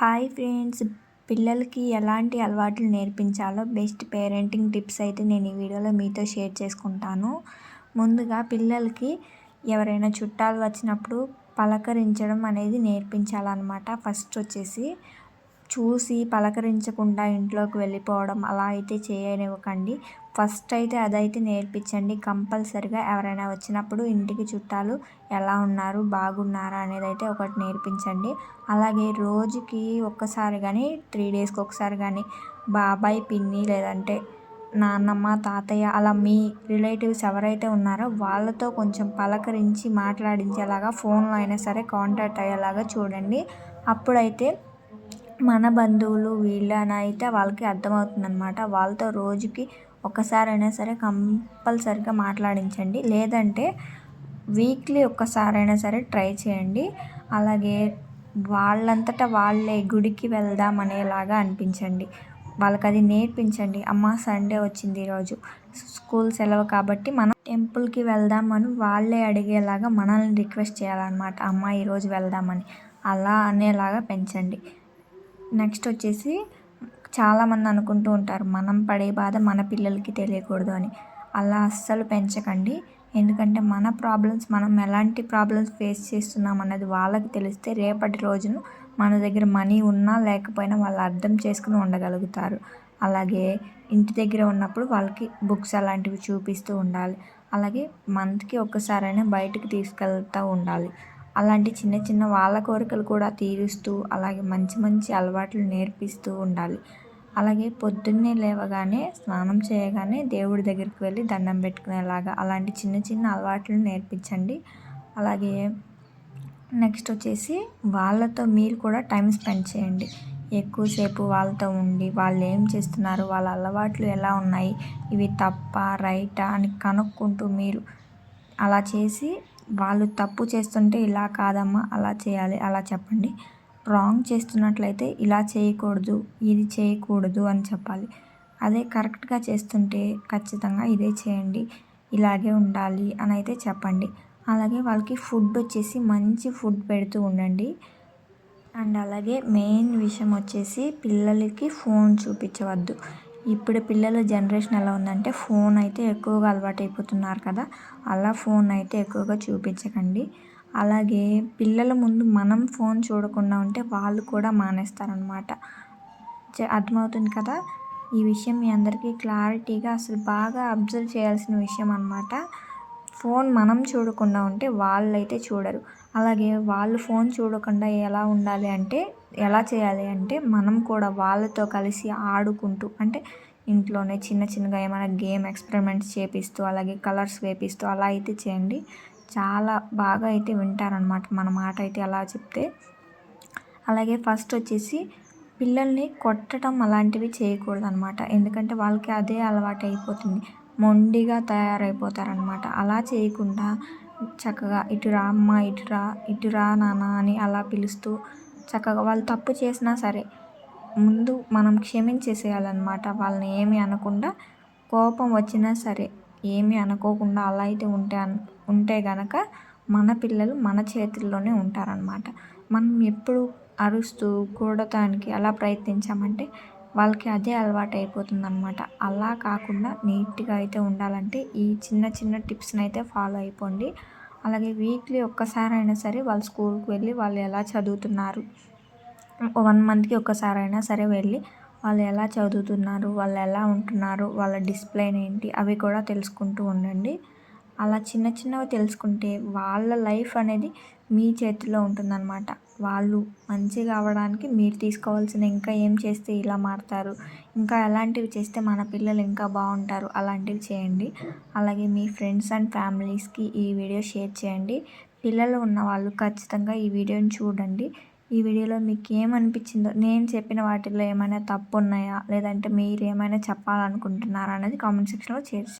Hi friends. పిల్లలకి ఎలాంటి అలవాట్లు నేర్పించాలో బెస్ట్ పేరెంటింగ్ టిప్స్ అయితే నేను ఈ వీడియోలో మీతో షేర్ చేసుకుంటాను. ముందుగా పిల్లలకి ఎవరైనా చుట్టాలు వచ్చినప్పుడు పలకరించడం అనేది నేర్పించాలన్నమాట. ఫస్ట్ వచ్చేసి చూసి పలకరించకుండా ఇంట్లోకి వెళ్ళిపోవడం అలా అయితే చేయనివ్వకండి. ఫస్ట్ అయితే అదైతే నేర్పించండి. కంపల్సరిగా ఎవరైనా వచ్చినప్పుడు ఇంటికి చుట్టాలు ఎలా ఉన్నారు బాగున్నారా అనేది అయితే ఒకటి నేర్పించండి. అలాగే రోజుకి ఒక్కసారి కానీ త్రీ డేస్కి ఒకసారి కానీ బాబాయ్ పిన్ని లేదంటే నాన్నమ్మ తాతయ్య అలా మీ రిలేటివ్స్ ఎవరైతే ఉన్నారో వాళ్ళతో కొంచెం పలకరించి మాట్లాడించేలాగా ఫోన్లో అయినా సరే కాంటాక్ట్ అయ్యేలాగా చూడండి. అప్పుడైతే మన బంధువులు వీళ్ళని అయితే వాళ్ళకి అర్థమవుతుందనమాట వాళ్ళతో రోజుకి ఒక్కసారైనా సరే కంపల్సరిగా మాట్లాడించండి. లేదంటే వీక్లీ ఒక్కసారైనా సరే ట్రై చేయండి. అలాగే వాళ్ళంతటా వాళ్ళే గుడికి వెళ్దాం అనేలాగా అనిపించండి. వాళ్ళకి అది నేర్పించండి. అమ్మ సండే వచ్చింది ఈరోజు. స్కూల్ సెలవు కాబట్టి మనం టెంపుల్కి వెళ్దామని వాళ్ళే అడిగేలాగా మనల్ని రిక్వెస్ట్ చేయాలన్నమాట. అమ్మ ఈరోజు వెళ్దామని. అలా అనేలాగా పెంచండి. నెక్స్ట్ వచ్చేసి చాలామంది అనుకుంటూ ఉంటారు మనం పడే బాధ మన పిల్లలకి తెలియకూడదు అని. అలా అస్సలు పెంచకండి. ఎందుకంటే మన ప్రాబ్లమ్స్ మనం ఎలాంటి ప్రాబ్లమ్స్ ఫేస్ చేస్తున్నాం అన్నది వాళ్ళకి తెలిస్తే రేపటి రోజును మన దగ్గర మనీ ఉన్నా లేకపోయినా వాళ్ళు అర్థం చేసుకుని ఉండగలుగుతారు. అలాగే ఇంటి దగ్గర ఉన్నప్పుడు వాళ్ళకి బుక్స్ అలాంటివి చూపిస్తూ ఉండాలి. అలాగే మంత్కి ఒక్కసారైనా బయటకు తీసుకెళ్తూ ఉండాలి. అలాంటి చిన్న చిన్న వాళ్ళ కోరికలు కూడా తీరుస్తూ అలాగే మంచి మంచి అలవాట్లు నేర్పిస్తూ ఉండాలి. అలాగే పొద్దున్నే లేవగానే స్నానం చేయగానే దేవుడి దగ్గరికి వెళ్ళి దండం పెట్టుకునేలాగా అలాంటి చిన్న చిన్న అలవాట్లు నేర్పించండి. అలాగే నెక్స్ట్ వచ్చేసి వాళ్ళతో మీరు కూడా టైం స్పెండ్ చేయండి. ఎక్కువసేపు వాళ్ళతో ఉండి వాళ్ళు ఏం చేస్తున్నారు వాళ్ళ అలవాట్లు ఎలా ఉన్నాయి ఇవి తప్ప రైటా అని కనుక్కుంటూ మీరు అలా చేసి వాళ్ళు తప్పు చేస్తుంటే ఇలా కాదమ్మా అలా చేయాలి అలా చెప్పండి. రాంగ్ చేస్తున్నట్లయితే ఇలా చేయకూడదు ఇది చేయకూడదు అని చెప్పాలి. అదే కరెక్ట్గా చేస్తుంటే ఖచ్చితంగా ఇదే చేయండి ఇలాగే ఉండాలి అని అయితే చెప్పండి. అలాగే వాళ్ళకి ఫుడ్ వచ్చేసి మంచి ఫుడ్ పెడుతూ ఉండండి. అండ్ అలాగే మెయిన్ విషయం వచ్చేసి పిల్లలకి ఫోన్ చూపించవద్దు. ఇప్పుడు పిల్లల జనరేషన్ ఎలా ఉందంటే ఫోన్ అయితే ఎక్కువగా అలవాటు అయిపోతున్నారు కదా. అలా ఫోన్ అయితే ఎక్కువగా చూపించకండి. అలాగే పిల్లల ముందు మనం ఫోన్ చూడకుండా ఉంటే వాళ్ళు కూడా మానేస్తారనమాట అర్థమవుతుంది కదా? ఈ విషయం మీ అందరికీ క్లారిటీగా అసలు బాగా అబ్జర్వ్ చేయాల్సిన విషయం అనమాట ఫోన్ మనం చూడకుండా ఉంటే వాళ్ళైతే చూడరు. అలాగే వాళ్ళు ఫోన్ చూడకుండా ఎలా ఉండాలి అంటే ఎలా చేయాలి అంటే మనం కూడా వాళ్ళతో కలిసి ఆడుకుంటూ అంటే ఇంట్లోనే చిన్న చిన్నగా ఏమైనా గేమ్ ఎక్స్పెరిమెంట్స్ చేపిస్తూ అలాగే కలర్స్ వేపిస్తూ అలా అయితే చేయండి. చాలా బాగా అయితే వింటారనమాట మన మాట అయితే అలా చెప్తే. అలాగే ఫస్ట్ వచ్చేసి పిల్లల్ని కొట్టడం అలాంటివి చేయకూడదు అనమాట ఎందుకంటే వాళ్ళకి అదే అలవాటు అయిపోతుంది. మొండిగా తయారైపోతారనమాట అలా చేయకుండా చక్కగా ఇటు రా అమ్మ ఇటు రా ఇటు రా నాన్న అని అలా పిలుస్తూ చక్కగా వాళ్ళు తప్పు చేసినా సరే ముందు మనం క్షమించేసేయాలన్నమాట. వాళ్ళని ఏమి అనకుండా కోపం వచ్చినా సరే ఏమీ అనుకోకుండా అలా అయితే ఉంటే ఉంటే గనక మన పిల్లలు మన చేతుల్లోనే ఉంటారనమాట మనం ఎప్పుడు అరుస్తూ కూడటానికి అలా ప్రయత్నించామంటే వాళ్ళకి అదే అలవాటు అయిపోతుంది అనమాట అలా కాకుండా నీట్గా అయితే ఉండాలంటే ఈ చిన్న చిన్న టిప్స్ని అయితే ఫాలో అయిపోండి. అలాగే వీక్లీ ఒక్కసారైనా సరే వాళ్ళు స్కూల్కి వెళ్ళి వాళ్ళు ఎలా చదువుతున్నారు? వన్ మంత్కి ఒక్కసారైనా సరే వెళ్ళి వాళ్ళు ఎలా చదువుతున్నారు? వాళ్ళు ఎలా ఉంటున్నారు? వాళ్ళ డిసిప్లైన్ ఏంటి? అవి కూడా తెలుసుకుంటూ ఉండండి. అలా చిన్న చిన్నవి తెలుసుకుంటే వాళ్ళ లైఫ్ అనేది మీ చేతిలో ఉంటుందన్నమాట. వాళ్ళు మంచిగా అవ్వడానికి మీరు తీసుకోవాల్సిన ఇంకా ఏం చేస్తే ఇలా మారుతారు? ఇంకా ఎలాంటివి చేస్తే మన పిల్లలు ఇంకా బాగుంటారు. అలాంటివి చేయండి. అలాగే మీ ఫ్రెండ్స్ అండ్ ఫ్యామిలీస్కి ఈ వీడియో షేర్ చేయండి. పిల్లలు ఉన్న వాళ్ళు ఖచ్చితంగా ఈ వీడియోని చూడండి. ఈ వీడియోలో మీకు ఏమనిపించిందో నేను చెప్పిన వాటిల్లో ఏమైనా తప్పు ఉన్నాయా లేదంటే మీరు ఏమైనా చెప్పాలనుకుంటున్నారా? అనేది కామెంట్ సెక్షన్లో చేర్చండి